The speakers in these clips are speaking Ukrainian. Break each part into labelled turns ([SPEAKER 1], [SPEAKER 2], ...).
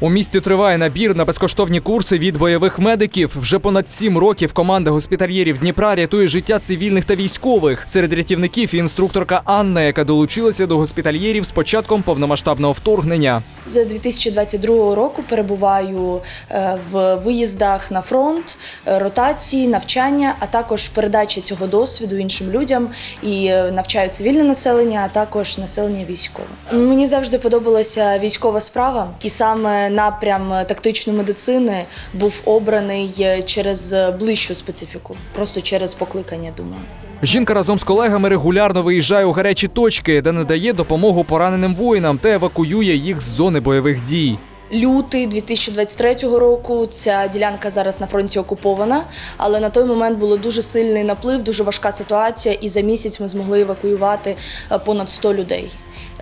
[SPEAKER 1] У місті триває набір на безкоштовні курси від бойових медиків. Вже понад сім років команда госпітальєрів Дніпра рятує життя цивільних та військових. Серед рятівників інструкторка Анна, яка долучилася до госпітальєрів з початком повномасштабного вторгнення.
[SPEAKER 2] З 2022 року перебуваю е, в виїздах на фронт, е, ротації, навчання, а також передача цього досвіду іншим людям і е, навчаю цивільне населення, а також населення військове. Мені завжди подобалася військова справа, і саме напрям тактичної медицини був обраний е, через ближчу специфіку, просто через покликання, думаю.
[SPEAKER 1] Жінка разом з колегами регулярно виїжджає у гарячі точки, де надає допомогу пораненим воїнам та евакуює їх з зони бойових дій.
[SPEAKER 2] Лютий 2023 року ця ділянка зараз на фронті окупована, але на той момент було дуже сильний наплив, дуже важка ситуація, і за місяць ми змогли евакуювати е, понад 100 людей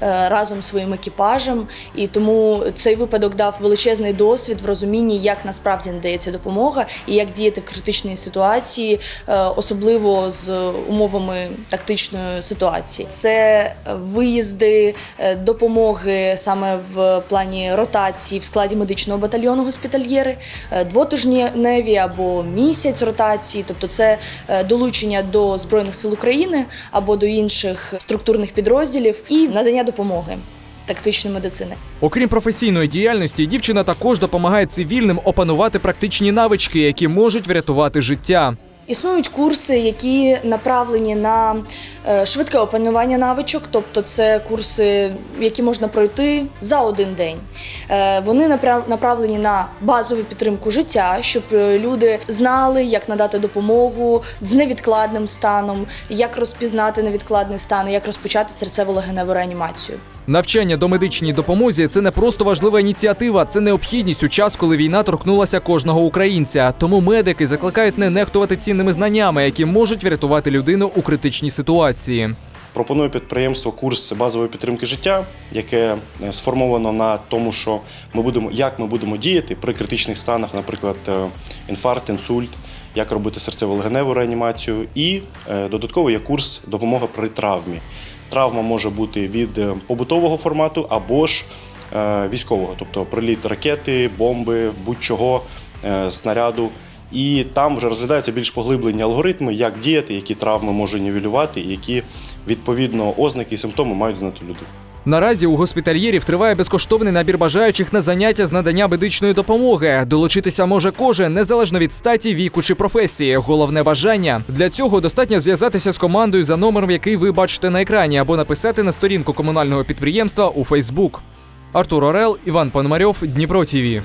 [SPEAKER 2] разом зі своїм екіпажем. І тому цей випадок дав величезний досвід в розумінні, як насправді надається допомога і як діяти в критичній ситуації, е, особливо з умовами тактичної ситуації. Це виїзди, е, допомоги саме в плані ротації в складі медичного батальйону госпітальєри, е, двотижневі або місяць ротації, тобто це е, долучення до Збройних сил України або до інших структурних підрозділів і надання допомоги тактичної медицини.
[SPEAKER 1] Окрім професійної діяльності, дівчина також допомагає цивільним опанувати практичні навички, які можуть врятувати життя.
[SPEAKER 2] Існують курси, які направлені на е, швидке опанування навичок, тобто це курси, які можна пройти за один день. Е, Вони направлені на базову підтримку життя, щоб е, люди знали, як надати допомогу з невідкладним станом, як розпізнати невідкладний стан, як розпочати серцево-легеневу реанімацію.
[SPEAKER 1] Навчання до медичній допомозі це не просто важлива ініціатива, це необхідність у час, коли війна торкнулася кожного українця. Тому медики закликають не нехтувати цінними знаннями, які можуть врятувати людину у критичній ситуації.
[SPEAKER 3] Пропонує підприємство курс базової підтримки життя, яке е, сформовано на тому, що ми будемо, як ми будемо діяти при критичних станах, наприклад, е, інфаркт, інсульт, як робити серцево-легеневу реанімацію. І е, додатково є курс допомога при травмі. Травма може бути від е, побутового формату або ж е, військового, тобто приліт ракети, бомби, будь-чого, е, снаряду. І там вже розглядаються більш поглиблені алгоритми, як діяти, які травми може нівелювати, які відповідно ознаки і симптоми мають знати люди.
[SPEAKER 1] Наразі у госпітальєрів триває безкоштовний набір бажаючих на заняття з надання медичної допомоги. Долучитися може кожен, незалежно від статі, віку чи професії. Головне бажання для цього достатньо зв'язатися з командою за номером, який ви бачите на екрані, або написати на сторінку комунального підприємства у Фейсбук. Артур Орел, Іван Пономарьов, Дніпро ТІВІ.